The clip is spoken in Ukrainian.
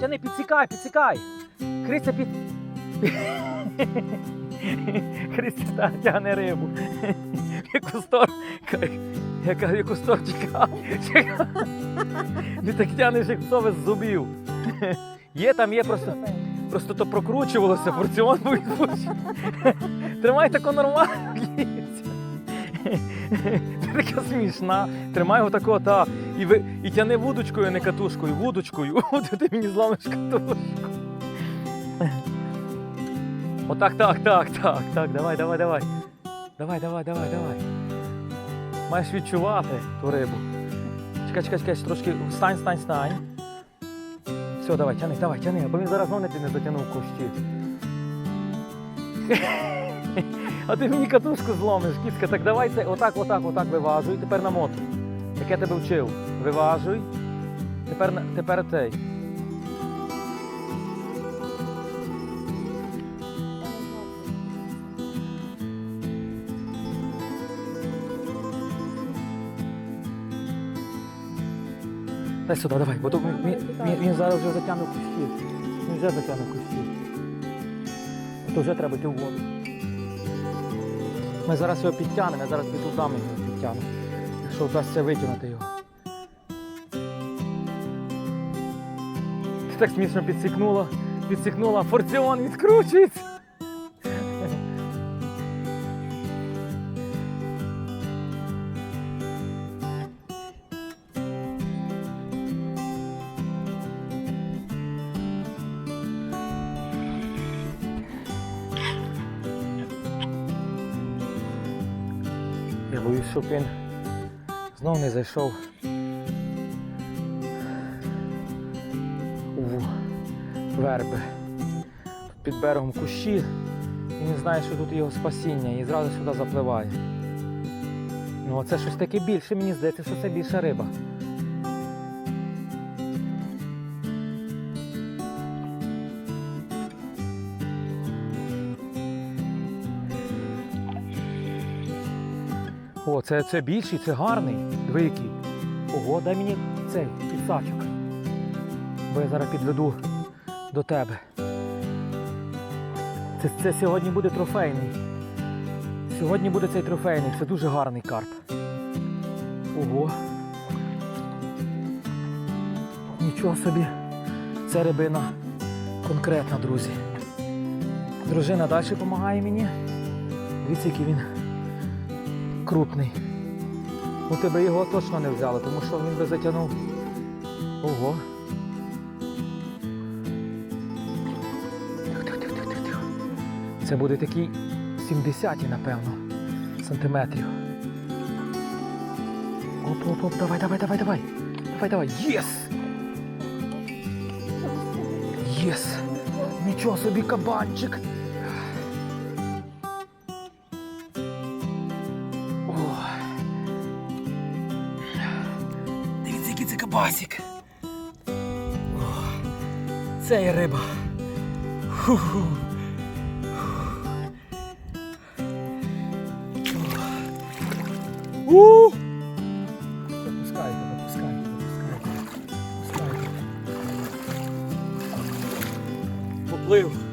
тяни, підсікай, підсікай. Христя під. Христя тягне рибу. Яку. Яка яку сторону чекав. Не так тягнеш, як сове з зубів. Є там, є просто. Просто то прокручувалося, порціон був відпущений. Тримай тако нормально. Ти така смішна. Тримай його тако, та. І, ви, і тяни вудочкою, а не катушкою. Вудочкою. От ти мені зламиш катушку. Отак, так, так, так, так. Давай, давай, давай. Давай, давай, давай, давай. Маєш відчувати ту рибу. Чекай, чекай, чекай, трошки стань, стань, стань. Все, давай, тяни, давай, тяни, бо він зараз знову не затягнув кущі. А ти мені катушку зломиш, кітка. Так давай це отак, отак, отак виважуй. Тепер на мотор. Як я тебе вчив. Виважуй. Тепер, тепер цей. Дай сюди, давай, бо то він, він, він, зараз вже затягне кущі. Він вже затягне кущі. То вже треба йти в воду. Ми зараз його підтягнемо, я зараз під удами його підтягну. Якщо вдасться витягнути його. Ти так смішно підсікнула, підсікнула, форціон відкручується. Я боюсь, щоб він знов не зайшов у верби. Тут під берегом кущі. І не знає, що тут його спасіння і зразу сюди запливає. Ну це щось таке більше, мені здається, що це більша риба. О, це, це більший, це гарний. Диви. Ого, дай мені цей підсачок. Бо я зараз підведу до тебе. Це, це сьогодні буде трофейний. Сьогодні буде цей трофейний. Це дуже гарний карп. Ого. Нічого собі. Це рибина конкретна, друзі. Дружина далі допомагає мені. Дивіться, який він крупний. У тебе його точно не взяли, тому що він би затягнув. Ого. Це буде такий 70 напевно, сантиметрів. Оп, оп, оп, давай, давай, давай, давай. Давай, давай. Єс! Єс! Нічого собі кабанчик. запасік. О, це і риба. Ху -ху. Ху. пускайте, Запускайте, пускайте, пускайте. Поплив.